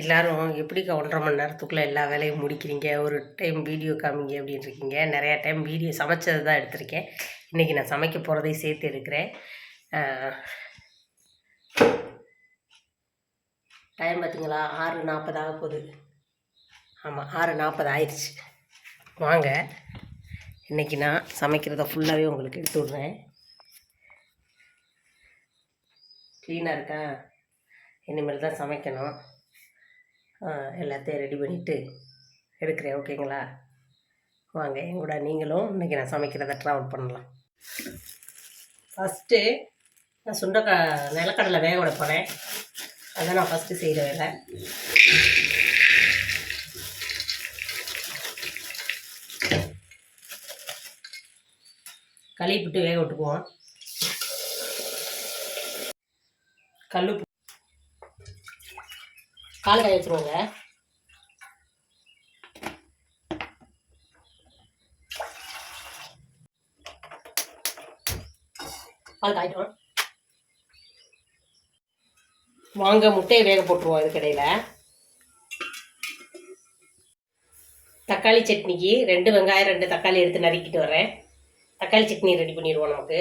எல்லோரும் எப்படிக்கா ஒன்றரை மணி நேரத்துக்குள்ளே எல்லா வேலையும் முடிக்கிறீங்க? ஒரு டைம் வீடியோ காமிங்க அப்படின்னு இருக்கீங்க. நிறையா டைம் வீடியோ சமைச்சது தான் எடுத்திருக்கேன். இன்றைக்கி நான் சமைக்க போகிறதையும் சேர்த்து எடுக்கிறேன். டைம் பார்த்தீங்களா ஆறு நாற்பது ஆக போகுது. ஆமாம் ஆறு நாற்பது ஆயிடுச்சு. வாங்க. இன்றைக்கி நான் சமைக்கிறத ஃபுல்லாகவே உங்களுக்கு எடுத்து விட்றேன். க்ளீனாக இருக்கா? இனிமேல் தான் சமைக்கணும். எல்லாத்தையும் ரெடி பண்ணிவிட்டு எடுக்கிறேன் ஓகேங்களா வாங்க என் கூட நீங்களும் இன்றைக்கி நான் சமைக்கிறத ட்ராவல் பண்ணலாம். ஃபஸ்ட்டு நான் சுண்டக்கா நிலக்கடலை வேக விட போகிறேன் அதான் நான் ஃபஸ்ட்டு செய்கிற வேலை. கழுவிட்டு வேக விட்டுக்குவோம். கல் கால் காய வச்சுருவோங்க. பால் வாங்க முட்டையை வேக போட்டுருவோம் இதுக்கிடையில். தக்காளி சட்னிக்கு ரெண்டு வெங்காயம் ரெண்டு தக்காளி எடுத்து நறுக்கிட்டு வரேன் தக்காளி சட்னி ரெடி பண்ணிடுவோம் நமக்கு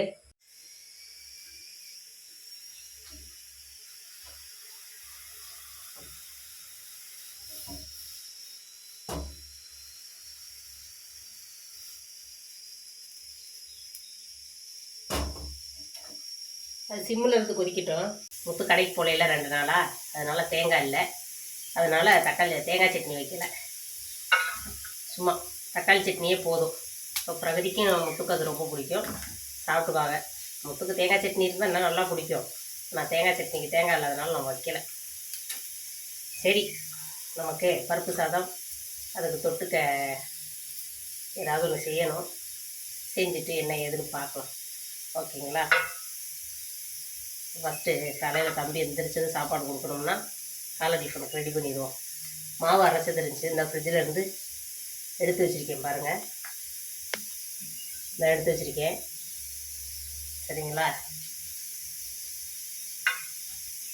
அது சிம்மில் இருந்து கொதிக்கட்டும். முத்து கடைக்கு போகலையில ரெண்டு நாளா. அதனால தேங்காய் இல்லை. அதனால தக்காளி தேங்காய் சட்னி வைக்கல. சும்மா தக்காளி சட்னியே போதும். இப்போ பிரகதிக்கும் முத்துக்கு அது ரொம்ப பிடிக்கும். சாப்பிட்டுக்காக முத்துக்கு தேங்காய் சட்னி இருந்தால் இன்னும் நல்லா பிடிக்கும். நான் தேங்காய் சட்னிக்கு தேங்காய் இல்லாதனால நான் வைக்கல. சரி நமக்கு பருப்பு சாதம் அதுக்கு தொட்டுக்க ஏதாவது ஒன்று செய்யணும். செஞ்சுட்டு என்ன ஏதுன்னு பார்க்கலாம். ஓகேங்களா? ஃபஸ்ட்டு காலையில் தம்பி எந்திரிச்சது சாப்பாடு கொடுக்கணும்னா காலை டிஃபனுக்கு ரெடி பண்ணிடுவோம். மாவு அரைச்சது இருந்துச்சு இந்த ஃப்ரிட்ஜில் இருந்து எடுத்து வச்சுருக்கேன் பாருங்கள் நான் எடுத்து வச்சுருக்கேன். சரிங்களா?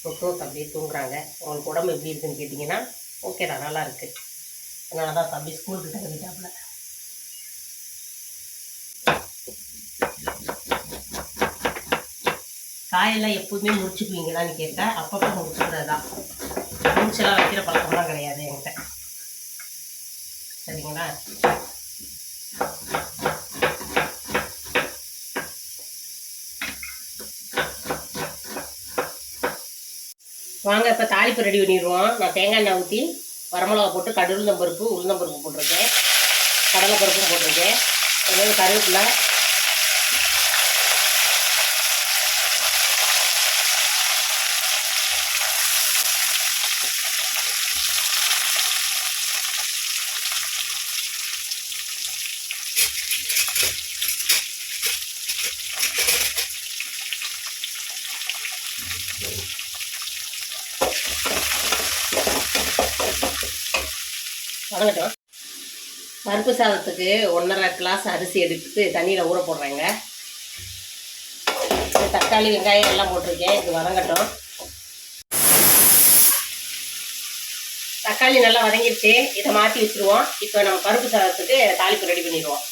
முட்டும் தம்பி தூங்குறாங்க. உங்களுக்கு உடம்பு எப்படி இருக்குன்னு கேட்டிங்கன்னா ஓகே தான் நல்லா இருக்குது அதனால தான் தம்பி ஸ்கூலுக்கு கிளம்பிட்டாப்புல. காயெல்லாம் எப்போதுமே முடிச்சுக்குவீங்களான்னு கேட்டேன் அப்பப்போ முடிச்சுக்கிறது தான் முடிச்செல்லாம் வைக்கிற பழக்கம்லாம் கிடையாது என்கிட்ட. சரிங்களா? வாங்க இப்போ தாளிப்பு ரெடி பண்ணிடுவோம். நான் தேங்காய் எண்ணெய் ஊற்றி வரமிளகா போட்டு கடுகுந்தம் பருப்பு உளுந்தம் பருப்பு போட்டிருக்கேன். கடலை பருப்பும் போட்டிருக்கேன். கொஞ்சம் கருவேப்பிலை வணங்கட்டும் பருப்பு சாதத்துக்கு ஒன்றரை கிளாஸ் அரிசி எடுத்து தண்ணியில் ஊற போடுறேங்க. தக்காளி வெங்காயம் எல்லாம் போட்டிருக்கேன். இது வதங்கட்டும் தக்காளி நல்லா வதங்கிடுச்சு இதை மாற்றி வச்சுருவோம். இப்போ நம்ம பருப்பு சாதத்துக்கு தாளிப்பு ரெடி பண்ணிடுவோம்.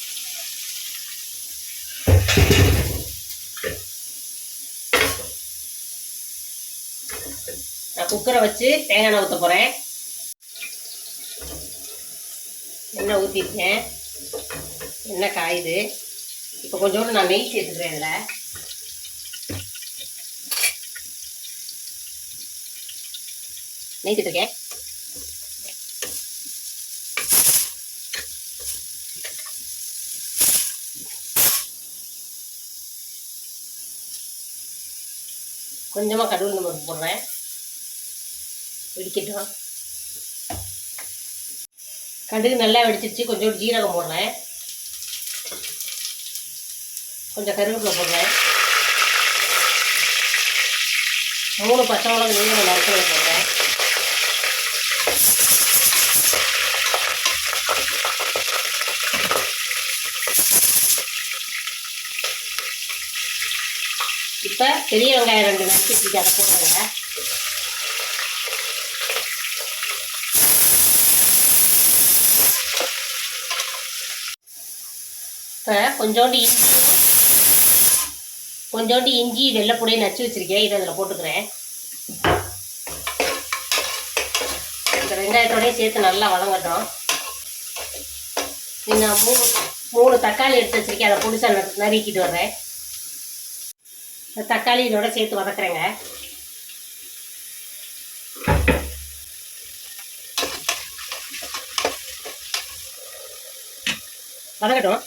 நான் குக்கரை வச்சு தேங்காய் எண்ணெய் ஊற்ற போகிறேன் எண்ணெய் ஊற்றிருக்கேன் எண்ணெய் காயுது. இப்போ கொஞ்சோண்டு நான் நெய் சேர்த்துக்கிறேன் இதில். நெய் சேர்த்துருக்கேன். கொஞ்சமாக கடுகு நம்ம போடுறேன். வெடிக்கட்டும். கடுகு நல்லா வெடிச்சிருச்சு. கொஞ்சோண்டு ஜீரகம் போடுறேன். கொஞ்சம் கருவேப்பிலை போடுறேன். மூணு பச்சை மிளகு நீங்க நறுக்கலை போடுறேன். இப்போ பெரிய வெங்காயம் ரெண்டு நறுக்கி வச்சுட்டு அதை போடுறேங்க இப்போ கொஞ்சோண்டு இஞ்சியும் கொஞ்சோண்டு இஞ்சி வெள்ளைப்பூடையும் நச்சு வச்சுருக்கேன். இதை அதில் போட்டுக்கிறேன். இப்போ வெங்காயத்தோடய சேர்த்து நல்லா வளங்கட்டும் இன்னும் மூணு மூணு தக்காளி எடுத்து வச்சுருக்கேன். அதை பிடிச்சா நறுக்கிட்டு வர்றேன். தக்காளி இதோட சேர்த்து வதக்குறேங்க. வதக்கட்டும்.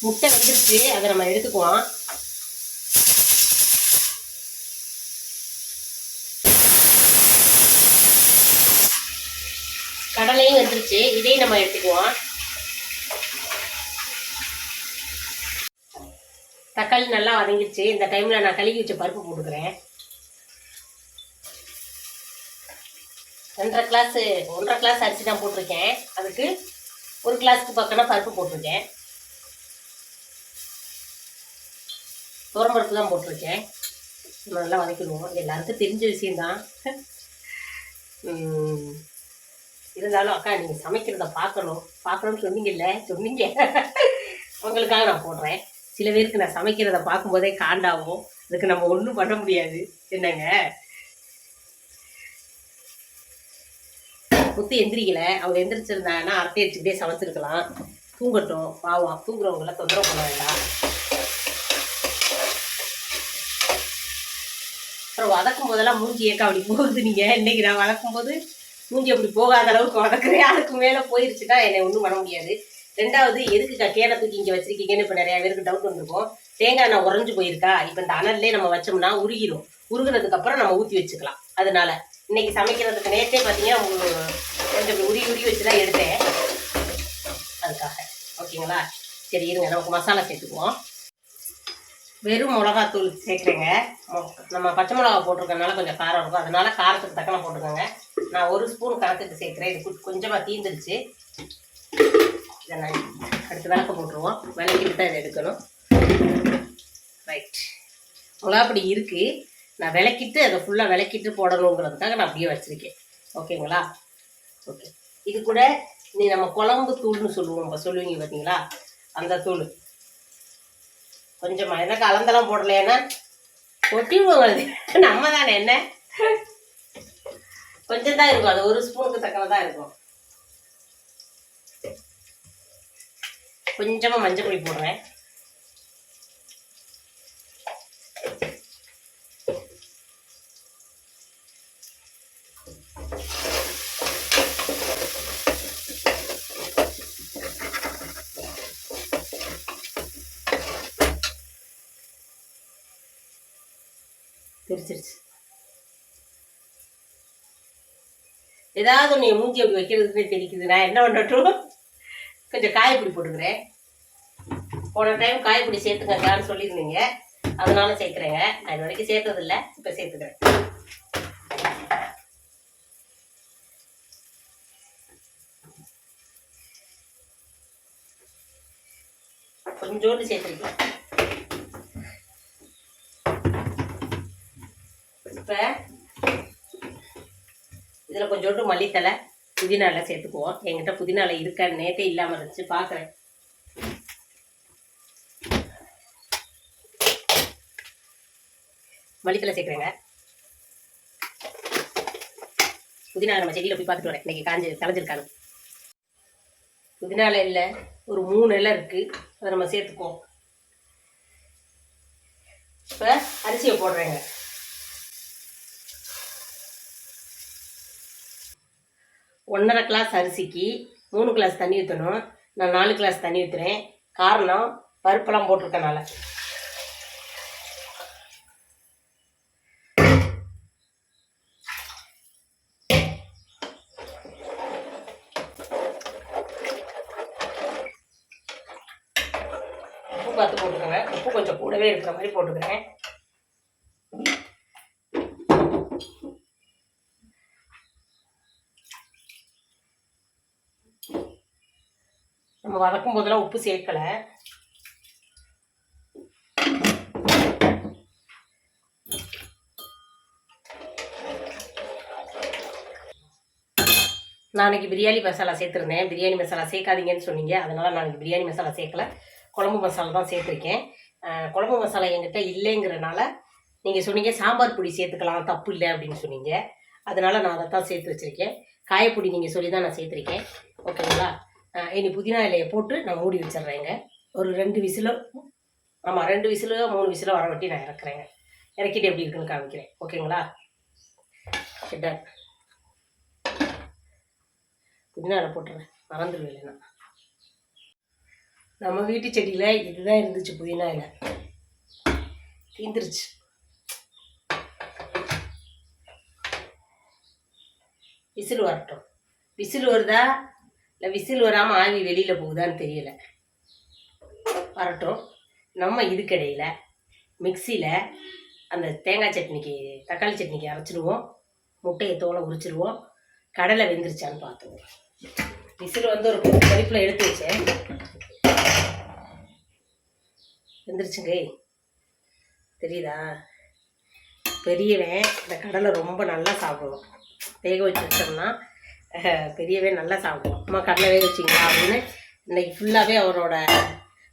முட்டை வந்துருச்சு அதை நம்ம எடுத்துக்குவோம். கடலையும் வந்துருச்சு இதையும் நம்ம எடுத்துக்குவோம். தக்காளி நல்லா வதங்கிடுச்சு இந்த டைமில் நான் கழுவி வச்ச பருப்பு போட்டுக்கிறேன். ரெண்டரை கிளாஸு ஒன்றரை கிளாஸ் அரிசி தான் போட்டிருக்கேன். அதுக்கு ஒரு கிளாஸ்க்கு பக்கம்னா பருப்பு போட்டிருக்கேன். பருப்பு தான் போட்டிருக்கேன். நல்லா வதக்கிடுவோம். எல்லாருக்கும் தெரிஞ்ச விஷயந்தான் இருந்தாலும் அக்கா நீங்கள் சமைக்கிறத பார்க்கணும். பார்க்கணும்னு சொன்னீங்கல்ல? சொன்னீங்க. உங்களுக்காக நான் போடுறேன். சில பேருக்கு நான் சமைக்கிறத பார்க்கும்போதே காண்டாகும். அதுக்கு நம்ம ஒன்றும் பண்ண முடியாது. என்னங்க? முத்து எந்திரிக்கல. அவங்க எந்திரிச்சிருந்தாங்கன்னா அரட்டை அடிச்சுக்கிட்டே சமைச்சிருக்கலாம். தூங்கட்டும். பாவம். தூங்குறவங்கள தொந்தரவு பண்ண வேண்டாம். அப்புறம் வதக்கும் போதெல்லாம் மூஞ்சி ஏக்கா அப்படி போகுது நீங்கள் இன்னைக்கு நான் வதக்கும் போது மூஞ்சி அப்படி போகாத அளவுக்கு வதக்குறேன். அதுக்கு மேலே போயிருச்சுன்னா என்னை ஒன்றும் பண்ண முடியாது. ரெண்டாவது எதுக்கு கேனை தூக்கி இங்கே வச்சிருக்கீங்கன்னு இப்போ நிறைய பேருக்கு டவுட் வந்திருக்கும். தேங்காய் நான் உறைஞ்சு போயிருக்கா? இப்போ இந்த அனல்லே நம்ம வச்சோம்னா உருகிடும் உருகினதுக்கப்புறம் நம்ம ஊற்றி வச்சுக்கலாம். அதனால இன்னைக்கு சமைக்கிறதுக்கு நேற்றே பார்த்தீங்கன்னா உங்களுக்கு கொஞ்சம் உரி உருகி உருகி வச்சு தான் எடுத்தேன். அதுக்காக. ஓகேங்களா? சரி இருங்க. நமக்கு மசாலா சேர்த்துக்குவோம். வெறும் மிளகாத்தூள் சேர்க்குறேங்க நம்ம பச்சை மிளகா போட்டிருக்கனால கொஞ்சம் காரம் இருக்கும். அதனால காரத்துக்கு தக்கன போட்டுக்கோங்க. நான் ஒரு ஸ்பூன் காரத்துக்கு சேர்க்குறேன். இது கொஞ்சமாக தீந்துருச்சு. இதை அடுத்து விளக்க போட்டுருவோம். விளக்கிட்டு தான் இதை எடுக்கணும். ரைட் மிளகாப்பொடி இருக்குது நான் விளக்கிட்டு அதை ஃபுல்லாக விளக்கிட்டு போடணுங்கிறதுக்காக நான் அப்படியே வச்சுருக்கேன். ஓகேங்களா ஓகே இது கூட நீ நம்ம குழம்பு தூள்னு சொல்லுவோம். நம்ம சொல்லுவீங்க பார்த்தீங்களா அந்த தூள். கொஞ்சமாக என்ன கலந்தெல்லாம் போடலைன்னா கொட்டிடுவோம் நம்ம தானே என்ன? கொஞ்சம் தான் இருக்கும். அது ஒரு ஸ்பூனுக்கு தக்கன தான் இருக்கும். கொஞ்சமாக மஞ்சள் பொடி போடுறேன். தெரிச்சிருச்சு ஏதாவது ஒன்று மூஞ்சி அப்படி வைக்கிறதுக்குனே தெரிக்குது நான் என்ன பண்ணட்டும்? கொஞ்சம் காயப்பொடி போட்டுக்கிறேன். போன டைம் காயப்பொடி சேர்த்துக்கங்கன்னு சொல்லியிருந்தீங்க. அதனால சேர்க்குறேங்க. நான் இது வரைக்கும் சேர்த்ததில்ல. இப்போ சேர்த்துக்கிறேன். கொஞ்சோண்டு சேர்த்துருக்கேன். இப்போ இதில் கொஞ்சோண்டு மல்லித்தலை புதினால சேர்த்துக்குவோம். என்கிட்ட புதினால இருக்கான்னு நேற்றே இல்லாமல் இருந்துச்சு. பார்க்குறேன் மல்லித்தலை சேர்க்குறேங்க. புதினா நம்ம செடியில் போய் பார்த்துட்டு வரேன். இன்னைக்கு காஞ்சி களைஞ்சிருக்காங்க புதினால இல்லை ஒரு மூணு இலை இருக்குது அதை நம்ம சேர்த்துக்குவோம். இப்போ அரிசியை போடுறேங்க. ஒன்றரை கிளாஸ் அரிசிக்கு மூணு கிளாஸ் தண்ணி ஊற்றணும் நான் நாலு கிளாஸ் தண்ணி ஊற்றுறேன் காரணம் பருப்பெல்லாம் போட்டிருக்கனால. உப்பு பார்த்து போட்டுக்கோங்க. உப்பு கொஞ்சம் கூடவே இருக்கிற மாதிரி போட்டுக்கிறேன் நம்ம வதக்கும் போதெல்லாம் உப்பு சேர்க்கல. நான் அன்றைக்கி பிரியாணி மசாலா சேர்த்துருந்தேன். பிரியாணி மசாலா சேர்க்காதீங்கன்னு சொன்னீங்க. அதனால் நான் பிரியாணி மசாலா சேர்க்கல. குழம்பு மசாலா தான் சேர்த்துருக்கேன். குழம்பு மசாலா என்கிட்ட இல்லைங்கிறனால நீங்கள் சொன்னீங்க சாம்பார் பொடி சேர்த்துக்கலாம் தப்பு இல்லை அப்படின்னு சொன்னீங்க. அதனால நான் அதை தான் சேர்த்து வச்சுருக்கேன். காயப்பொடி நீங்கள் சொல்லி தான் நான் சேர்த்துருக்கேன். ஓகேங்களா? இனி புதினா இலையை போட்டு நான் மூடி வச்சிடுறேங்க. ஒரு ரெண்டு விசிலோ ஆமாம் ரெண்டு விசிலோ மூணு விசிலோ வரவட்டி நான் இறக்குறேங்க. இறக்கிட்டு எப்படி இருக்குன்னு காமிக்கிறேன். ஓகேங்களா? டன் புதினா இலை போட்டுறேன். மறந்துடுவேன் இல்லைன்னா. நம்ம வீட்டு செடியில் இதுதான் இருந்துச்சு புதினா இலை. தீந்துருச்சு. விசில் வரட்டும். விசில் வருதா? இல்லை விசில் வராமல் ஆவி வெளியில் போகுதான்னு தெரியல. வரட்டும். நம்ம இதுக்கடையில் மிக்சியில் அந்த தேங்காய் சட்னிக்கு தக்காளி சட்னிக்கு அரைச்சிடுவோம் முட்டையை தோலை உரிச்சிடுவோம் கடலை வெந்துருச்சான்னு பார்த்துவோம் விசில் வந்து ஒரு பறிப்பில் எடுத்து வச்சேன் வெந்துருச்சுங்க. தெரியுதா? பெரியவன் இந்த கடலை ரொம்ப நல்லா சாப்பிடுவோம் வேக வச்சு வச்சோம்னா பெரியவே நல்லா சாப்பிடுவோம் அம்மா கடலை வேக வச்சிங்களா அப்படின்னு. இன்னைக்கு ஃபுல்லாகவே அவரோட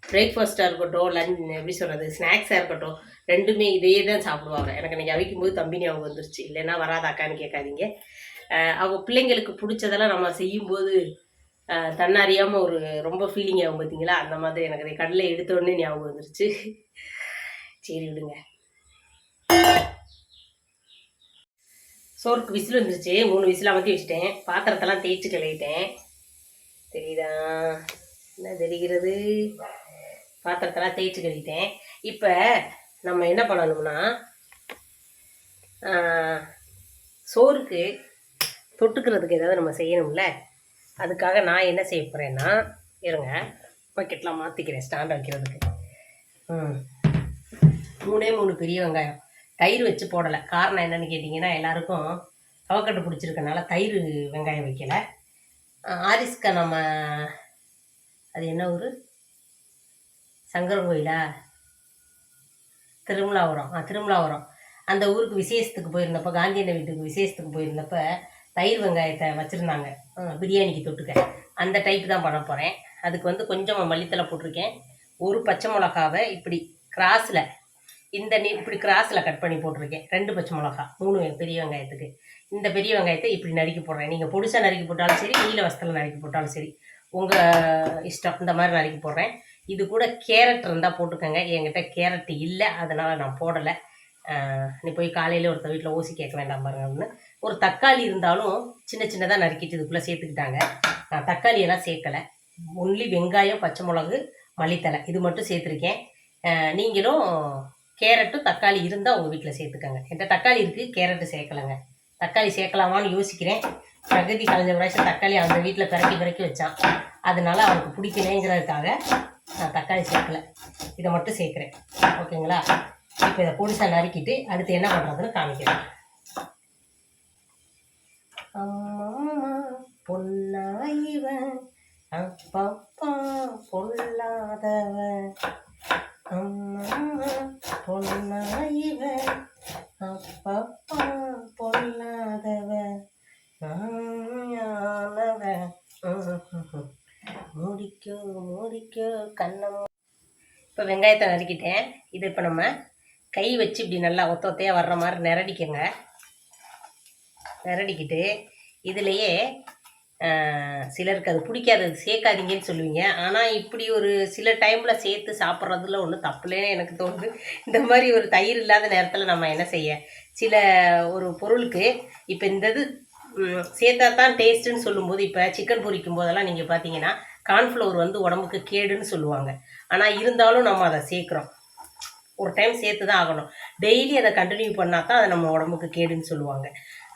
பிரேக்ஃபாஸ்ட்டாக இருக்கட்டும் லஞ்ச் எப்படி சொல்கிறது ஸ்நாக்ஸாக இருக்கட்டும் ரெண்டுமே இதையே தான் சாப்பிடுவாங்க. எனக்கு இன்றைக்கி அவிக்கும் போது தம்பி ஞாபகம் வந்துருச்சு. இல்லைன்னா வராதாக்கான்னு கேட்காதீங்க. அவங்க பிள்ளைங்களுக்கு பிடிச்சதெல்லாம் நம்ம செய்யும்போது அஹ், தன்னறியாமல் ஒரு ரொம்ப ஃபீலிங் ஆகும் பார்த்தீங்களா அந்த மாதிரி எனக்கு அதை கடலை எடுத்தோடனே ஞாபகம் வந்துருச்சு. சரி விடுங்க. சோறுக்கு விசில் வந்துருச்சு மூணு விசில் அமர்த்தி வச்சுட்டேன். பாத்திரத்தெல்லாம் தேய்ச்சி கழுவிட்டேன். தெரியுதா? என்ன தெரிகிறது? பாத்திரத்தெல்லாம் தேய்ச்சி கழுவிட்டேன். இப்போ நம்ம என்ன பண்ணணும்னா சோறுக்கு தொட்டுக்கிறதுக்கு ஏதாவது நம்ம செய்யணும்ல. அதுக்காக நான் என்ன செய்ய போகிறேன்னா இருங்க பக்கெட்லாம் மாற்றிக்கிறேன் ஸ்டாண்ட் வைக்கிறதுக்கு. ம். மூணே மூணு பெரிய வெங்காயம். தயிர் வச்சு போடலை. காரணம் என்னன்னு கேட்டிங்கன்னா எல்லாருக்கும் தவக்கட்டு பிடிச்சிருக்கனால தயிர் வெங்காயம் வைக்கலை. ஆரிஸ்கா நம்ம அது என்ன ஊர்? சங்கர கோயிலா திருமலாபுரம் ஆ திருமலாபுரம் அந்த ஊருக்கு விசேஷத்துக்கு போயிருந்தப்போ காந்தியண்ண வீட்டுக்கு விசேஷத்துக்கு போயிருந்தப்ப தயிர் வெங்காயத்தை வச்சுருந்தாங்க. பிரியாணிக்கு தொட்டுக்க. அந்த டைப் தான் பண்ண போகிறேன் அதுக்கு வந்து கொஞ்சம் மல்லித்தலை போட்டிருக்கேன். ஒரு பச்சை மிளகாவை இப்படி கிராஸில் இந்த நீ இப்படி கிராஸில் கட் பண்ணி போட்டிருக்கேன். ரெண்டு பச்சை மிளகா மூணு பெரிய வெங்காயத்துக்கு. இந்த பெரிய வெங்காயத்தை இப்படி நறுக்கி போடுறேன். நீங்கள் பொடிசாக நறுக்கி போட்டாலும் சரி நீல வஸ்திரம் நறுக்கி போட்டாலும் சரி உங்கள் இஷ்டம் இந்த மாதிரி நறுக்கி போடுறேன். இது கூட கேரட் இருந்தால் போட்டுக்கோங்க. என்கிட்ட கேரட் இல்லை அதனால் நான் போடலை. நீ போய் காலையில் ஒருத்தர் வீட்டில் ஊசி கேட்க வேண்டாம் பாருங்க அப்படின்னு. ஒரு தக்காளி இருந்தாலும் சின்ன சின்னதாக நறுக்கிட்டு இதுக்குள்ளே சேர்த்துக்கிட்டாங்க. நான் தக்காளியெல்லாம் சேர்க்கலை. ஒன்லி வெங்காயம் பச்சை மிளகு மல்லித்தலை இது மட்டும் சேர்த்துருக்கேன். நீங்களும் கேரட்டும் தக்காளி இருந்தால் உங்கள் வீட்டில் சேர்த்துக்கோங்க. என்கிட்ட தக்காளி இருக்குது கேரட்டு சேர்க்கலைங்க. தக்காளி சேர்க்கலாமான்னு யோசிக்கிறேன். பிரகதி கலைஞ்ச பிராய்ச்சி தக்காளி அந்த வீட்டில் பிறக்கி பிறக்கி வச்சான். அதனால அவனுக்கு பிடிக்கலைங்கிறதுக்காக நான் தக்காளி சேர்க்கல. இதை மட்டும் சேர்க்குறேன். ஓகேங்களா? இப்போ இதை பொடிசா நறுக்கிட்டு அடுத்து என்ன பண்ணுறதுன்னு காமிக்கிறேன். அம்மா பொன்னாயிவன் அப்பப்பா பொல்லாதவன் அம்மா பொன்னாயிவன் அப்பப்பா பொல்லாதவ ஆனவ மூடிக்கோ மூடிக்கோ கண்ணம் இப்போ வெங்காயத்தை நறுக்கிட்டேன். இது இப்போ நம்ம கை வச்சு இப்படி நல்லா ஒத்த ஒத்தையாக வர்ற மாதிரி நிரடிக்கங்க. நிரடிக்கிட்டு இதுலேயே சிலருக்கு அது பிடிக்காது அது சேர்க்காதீங்கன்னு சொல்லுவீங்க. ஆனால் இப்படி ஒரு சில டைமில் சேர்த்து சாப்பிட்றதுல ஒன்றும் தப்புலேன்னு எனக்கு தோணுது. இந்த மாதிரி ஒரு தயிர் இல்லாத நேரத்தில் நம்ம என்ன செய்ய? சில ஒரு பொருளுக்கு இப்போ இந்த இது சேர்த்தா தான் டேஸ்ட்டுன்னு சொல்லும்போது இப்போ சிக்கன் பொரிக்கும் போதெல்லாம் நீங்கள் பார்த்தீங்கன்னா கார்ன்ஃப்ளவர் வந்து உடம்புக்கு கேடுன்னு சொல்லுவாங்க. ஆனால் இருந்தாலும் நம்ம அதை சேர்க்குறோம். ஒரு டைம் சேர்த்து தான் ஆகணும். டெய்லி அதை கண்டினியூ பண்ணால் தான் அது நம்ம உடம்புக்கு கேடுன்னு சொல்லுவாங்க.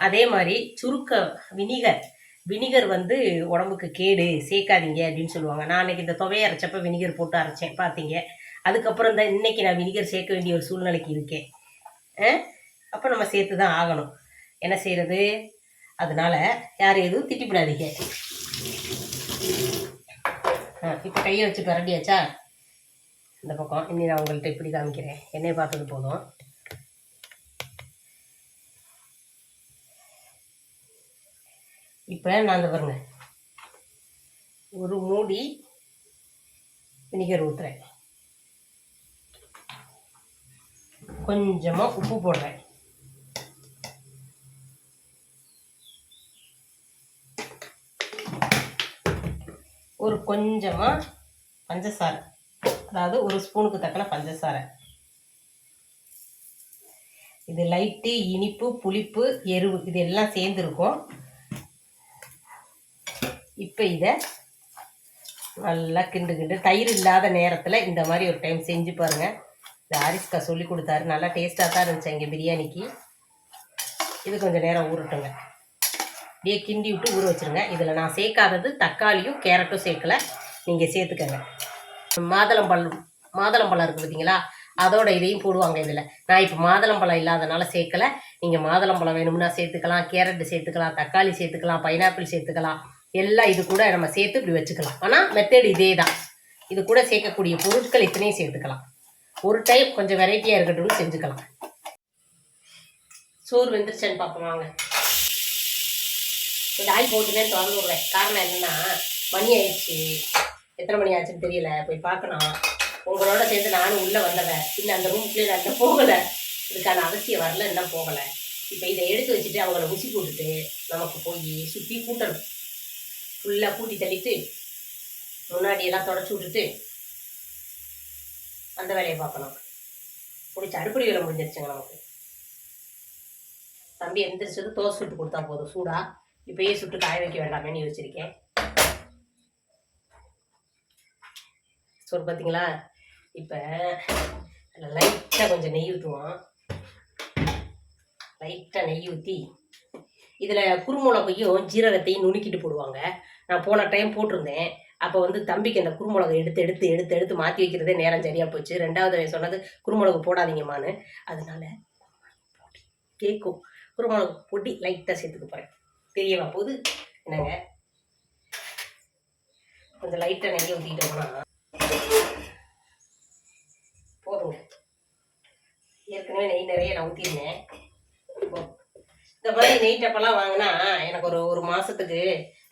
அதே மாதிரி சுருக்க வினிகர். வினிகர் வந்து உடம்புக்கு கேடு சேர்க்காதீங்க அப்படின்னு சொல்லுவாங்க. நான் அன்றைக்கி இந்த துவையை அரைச்சப்ப வினிகர் போட்டு அரைச்சேன் பார்த்தீங்க. அதுக்கப்புறம் தான் இன்னைக்கு நான் வினிகர் சேர்க்க வேண்டிய ஒரு சூழ்நிலைக்கு இருக்கேன். அப்போ நம்ம சேர்த்து தான் ஆகணும். என்ன செய்கிறது அதனால யாரும் எதுவும் திட்டிப்பிடாதீங்க. இப்போ கையை வச்சு பரண்டியாச்சா இந்த பக்கம். இனி நான் உங்கள்கிட்ட இப்படி காமிக்கிறேன். என்னையை பார்த்தது போதும். இப்போ நான் அந்த பாருங்க ஒரு மூடி வினிகர் ஊற்றுறேன் கொஞ்சமாக உப்பு போடுறேன். ஒரு கொஞ்சமாக பஞ்சசாரை. அதாவது ஒரு ஸ்பூனுக்கு தக்கன பஞ்சசாரை. இது லைட்டு இனிப்பு புளிப்பு எருவு இது எல்லாம் சேர்ந்துருக்கும் இப்போ இதை நல்லா கிண்டு கிண்டு. தயிர் இல்லாத நேரத்தில் இந்த மாதிரி ஒரு டைம் செஞ்சு பாருங்கள் இந்த ஆரிஸ்கா சொல்லி கொடுத்தாரு. நல்லா டேஸ்ட்டாக தான் இருந்துச்சு இங்கே பிரியாணிக்கு. இது கொஞ்சம் நேரம் ஊறட்டுங்க. அப்படியே கிண்டி விட்டு ஊற வச்சுருங்க. இதில் நான் சேர்க்காதது தக்காளியும் கேரட்டும் சேர்க்கல. நீங்கள் சேர்த்துக்கங்க. மாதளம்பழம் மாதுளம்பழம் இருக்குது பார்த்தீங்களா அதோட இதையும் போடுவாங்க இதில். நான் இப்போ மாதுளம்பழம் இல்லாதனால சேர்க்கலை. நீங்கள் மாதுளம்பழம் வேணும்னா சேர்த்துக்கலாம். கேரட்டு சேர்த்துக்கலாம். தக்காளி சேர்த்துக்கலாம். பைனாப்பிள் சேர்த்துக்கலாம். எல்லாம் இது கூட நம்ம சேர்த்து இப்படி வச்சுக்கலாம். ஆனால் மெத்தட் இதே தான் இது கூட சேர்க்கக்கூடிய பொருட்கள் இத்தனையும் சேர்த்துக்கலாம். ஒரு டைம் கொஞ்சம் வெரைட்டியாக இருக்கட்டும்னு செஞ்சுக்கலாம். சோறு வெந்துருச்சேன்னு பார்ப்போம் வாங்க. இந்த ஆய் போட்டுமே திறந்து விடுறேன் காரணம் என்னன்னா மணி ஆயிடுச்சு. எத்தனை மணி ஆச்சுன்னு தெரியல. போய் பார்க்கணும். உங்களோட சேர்ந்து நானும் உள்ளே வந்தலை இன்னும் அந்த ரூம்லேயே நான் இன்னும் போகலை. இதுக்கான அவசியம் வரல இன்னும் போகலை. இப்போ இதை எடுத்து வச்சுட்டு அவங்கள முசி போட்டுட்டு நமக்கு போய் சுற்றி கூட்டணும். ஃபுல்லாக கூட்டி தள்ளிட்டு முன்னாடி எல்லாம் தொடச்சி விட்டுட்டு அந்த வேலையை பார்க்கணும். முடிச்சு அடுப்படி வேலை முடிஞ்சிருச்சுங்க நமக்கு. தம்பி எந்திரிச்சது தோசை சுட்டு கொடுத்தா போதும் சூடா. இப்பயே சுட்டு காய வைக்க வேண்டாமேன்னு யோசிச்சிருக்கேன் சோறு பார்த்தீங்களா இப்போ லைட்டாக கொஞ்சம் நெய் ஊற்றுவோம் லைட்டாக நெய் ஊற்றி இதில் குருமிளகையும் ஜீரகத்தையும் நுணுக்கிட்டு போடுவாங்க. நான் போன டைம் போட்டிருந்தேன். அப்போ வந்து தம்பிக்கு அந்த குருமிளகை எடுத்து எடுத்து எடுத்து எடுத்து மாற்றி வைக்கிறதே நேரம் சரியாக போச்சு. ரெண்டாவது அவன் சொன்னது குருமிளகு போடாதீங்கம்மான்னு. அதனால கேட்கும் குருமிளகு பொடி லைட்டாக சேர்த்துக்க போகிறேன் தெரியவா போது என்னங்க? கொஞ்சம் லைட்டாக நெய்ய ஊற்றிட்டோம்னா போதுங்க. ஏற்கனவே நெய் நிறைய நான் ஊற்றிருந்தேன் இந்த மாதிரி நெய் டப்பெல்லாம் வாங்கினா எனக்கு ஒரு ஒரு மாதத்துக்கு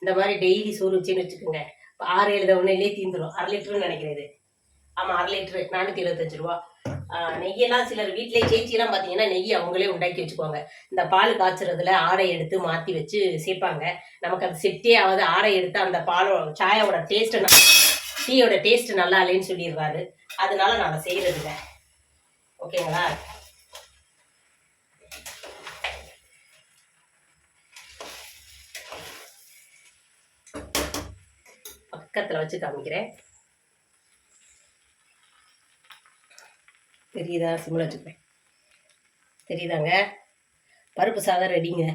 இந்த மாதிரி டெய்லி சோறு வச்சுன்னு வச்சுக்கோங்க. இப்போ ஆறு ஏழு தவணையிலே தீந்துடும் அரை லிட்டர்னு நினைக்கிறது ஆமாம் அரை லிட்டரு. நானூற்றி இருபத்தஞ்சு ரூபா. ஆஹ் நெய்யெல்லாம் சிலர் வீட்டிலே சேச்சியெல்லாம் பார்த்தீங்கன்னா நெய் அவங்களே உண்டாக்கி வச்சுக்குவாங்க. இந்த பால் காய்ச்சறதுல ஆடை எடுத்து மாற்றி வச்சு சேர்ப்பாங்க நமக்கு அது செட்டே ஆகாது. ஆடை எடுத்து அந்த பாலோட சாயோட டேஸ்ட்டு டீயோட டேஸ்ட் நல்லா இல்லைன்னு சொல்லிடுறாரு. அதனால நான் அதை இல்லை ஓகேங்களா? பக்கத்தில் வச்சு காமிக்கிறேன். தெரியுதா? சிம்மில் வச்சுக்கிறேன் தெரியுதாங்க? பருப்பு சாதம் ரெடிங்க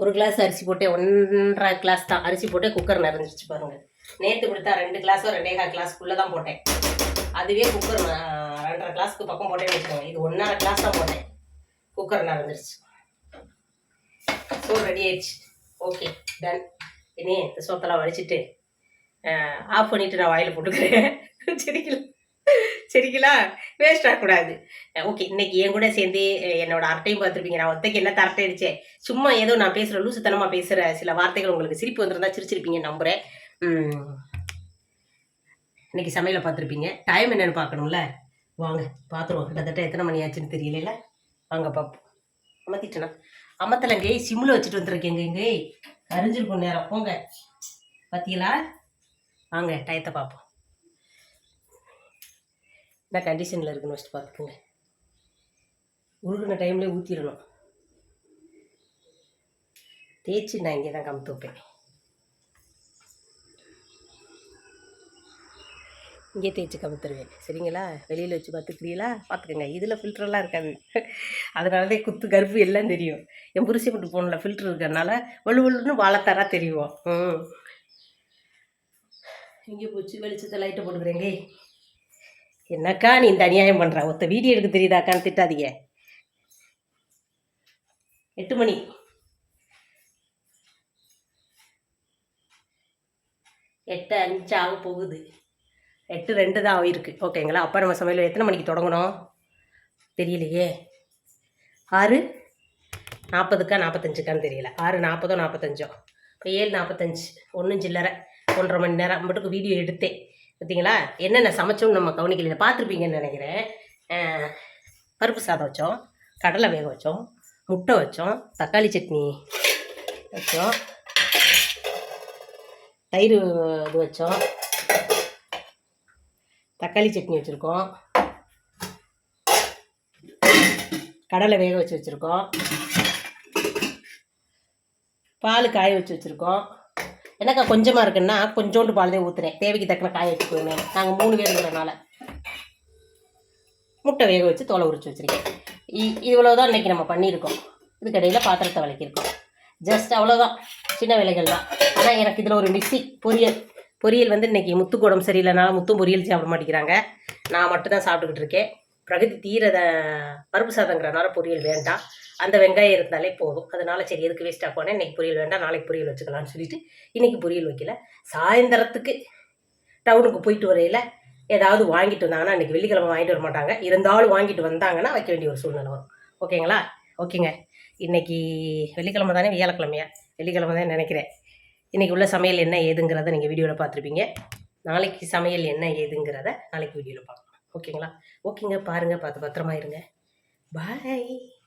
ஒரு கிளாஸ் அரிசி போட்டே ஒன்றரை கிளாஸ் தான். அரிசி போட்டே குக்கர் நிறைஞ்சிச்சு பாருங்கள் நேற்று கொடுத்தா ரெண்டு கிளாஸோ ரெண்டே கால் கிளாஸ்க்குள்ளே தான் போட்டேன். அதுவே குக்கர் நான் ரெண்டரை கிளாஸ்க்கு பக்கம் போட்டேன்னு வச்சுக்கோங்க. இது ஒன்றரை கிளாஸ் தான் போட்டேன். குக்கர் நிறைஞ்சிருச்சு. சோறு ரெடி ஆயிடுச்சு. ஓகே டன் இனி இந்த சோத்தெல்லாம் வடிச்சிட்டு ஆஃப் பண்ணிவிட்டு நான் வாயில் போட்டுக்கிறேன். சரிங்களா சரிங்களா வேஸ்ட் ஆகக்கூடாது. ஓகே இன்னைக்கு என் கூட சேர்ந்து என்னோட அரட்டையும் பார்த்துருப்பீங்க. நான் ஒத்தைக்கு என்ன தரட்டை அடிச்சேன் சும்மா ஏதோ நான் பேசுகிற லூசுத்தனமாக பேசுகிற சில வார்த்தைகள் உங்களுக்கு சிரிப்பு வந்திருந்தா சிரிச்சிருப்பீங்க நம்புகிறேன் இன்னைக்கு சமையலை பார்த்துருப்பீங்க. டைம் என்னன்னு பார்க்கணும்ல? வாங்க பார்த்துருவோம் கிட்டத்தட்ட எத்தனை மணி ஆச்சுன்னு தெரியல வாங்க பார்ப்போம் அமர்த்திட்டேனா? அமர்த்தலைங்க. சிம்மில் வச்சுட்டு வந்துருக்கேங்க இங்கே. கரிஞ்சிருக்கும் நேரம். போங்க. பார்த்தீங்களா வாங்க டயத்தை பார்ப்போம். என்ன கண்டிஷனில் இருக்குன்னு வச்சுட்டு பார்த்துக்கோங்க. உருகின டைம்லேயே ஊற்றிடணும் தேய்ச்சி நான் இங்கே தான் கமுத்து வைப்பேன். இங்கே தேய்ச்சி கமுத்துருவேன். சரிங்களா? வெளியில் வச்சு பார்த்துக்கிறீங்களா? பார்த்துக்கோங்க. இதில் ஃபில்டரெல்லாம் இருக்காது. அதனாலதே குத்து கருப்பு எல்லாம் தெரியும். என் புருஷ மட்டும் ஃபோனில் ஃபில்டர் இருக்கிறதுனால வலு வலுன்னு வாழைத்தாரா தெரியும். ம். இங்கே போச்சு? வெளிச்சத்தை லைட்டை போட்டுக்கிறேங்க என்னக்கா நீ இந்த அநியாயம் பண்ணுற ஒத்த வீடியோ எடுக்க தெரியுதாக்கான்னு திட்டாதீங்க. எட்டு மணி. எட்டு அஞ்சு ஆக போகுது. எட்டு ரெண்டு தான் ஆகிருக்கு ஓகேங்களா? அப்போ நம்ம சமையல் எத்தனை மணிக்கு தொடங்கணும்? தெரியலையே. ஆறு நாற்பதுக்கா நாற்பத்தஞ்சுக்கான்னு தெரியல. ஆறு நாற்பதோ நாற்பத்தஞ்சோ? இப்போ ஏழு நாற்பத்தஞ்சு. ஒன்றும் சில்லறை. ஒன்றரை மணி நேரம் மட்டுக்கு வீடியோ எடுத்தேன். பார்த்தீங்களா என்னென்ன சமைச்சோம்னு நம்ம கவனிக்கல. பார்த்துருப்பீங்கன்னு நினைக்கிறேன். பருப்பு சாதம் வச்சோம் கடலை வேக வச்சோம் முட்டை வச்சோம் தக்காளி சட்னி வச்சோம் தயிர் இது வச்சோம் தக்காளி சட்னி வச்சுருக்கோம் கடலை வேக வச்சு வச்சுருக்கோம் பால் காய வச்சு வச்சுருக்கோம். எனக்கா கொஞ்சமாக இருக்குன்னா கொஞ்சோண்டு பால் தான் ஊற்றுறேன் தேவைக்கு தக்கன காய வச்சுக்கோங்க நாங்கள் மூணு பேருங்கிறனால முட்டை வேக வச்சு தோலை உரிச்சு வச்சுருக்கேன். இ- இவ்வளோ தான் இன்றைக்கி நம்ம பண்ணியிருக்கோம். இதுக்கடையில் பாத்திரத்தை விளக்கியிருக்கோம். ஜஸ்ட் அவ்வளோதான் சின்ன வேலைகள் தான். ஆனால் எனக்கு இதில் ஒரு மிஸ்ஸி பொரியல். பொரியல் வந்து இன்றைக்கி முத்துக்கு உடம்பு சரியில்லைனால முத்தும் பொரியல் சாப்பிட மாட்டேங்கிறாங்க. நான் மட்டும் தான் சாப்பிட்டுக்கிட்டு இருக்கேன். பிரகதி தீரத பருப்பு சாதங்கிறனால பொரியல் வேண்டாம். அந்த வெங்காயம் இருந்தாலே போதும். அதனால சரி எதுக்கு வேஸ்ட்டாக போனேன்? இன்றைக்கி பொரியல் வேண்டாம் நாளைக்கு பொரியல் வச்சுக்கலாம்னு சொல்லிட்டு இன்றைக்கி பொரியல் வைக்கல. சாயந்தரத்துக்கு டவுனுக்கு போயிட்டு வரையில ஏதாவது வாங்கிட்டு வந்தாங்கன்னா இன்னைக்கு வெள்ளிக்கிழமை வாங்கிட்டு வர மாட்டாங்க. இருந்தாலும் வாங்கிட்டு வந்தாங்கன்னா வைக்க வேண்டிய ஒரு சூழ்நிலை வரும். ஓகேங்களா? ஓகேங்க. இன்னைக்கு வெள்ளிக்கிழமை தானே வியாழக்கிழமையா? வெள்ளிக்கிழமை தான் நினைக்கிறேன். இன்றைக்கி உள்ள சமையல் என்ன ஏதுங்கிறத நீங்கள் வீடியோவில் பார்த்துருப்பீங்க. நாளைக்கு சமையல் என்ன ஏதுங்கிறத நாளைக்கு வீடியோவில் பார்க்கலாம். ஓகேங்களா? ஓகேங்க. பாருங்கள் பார்த்து பத்திரமா இருங்க. பாய்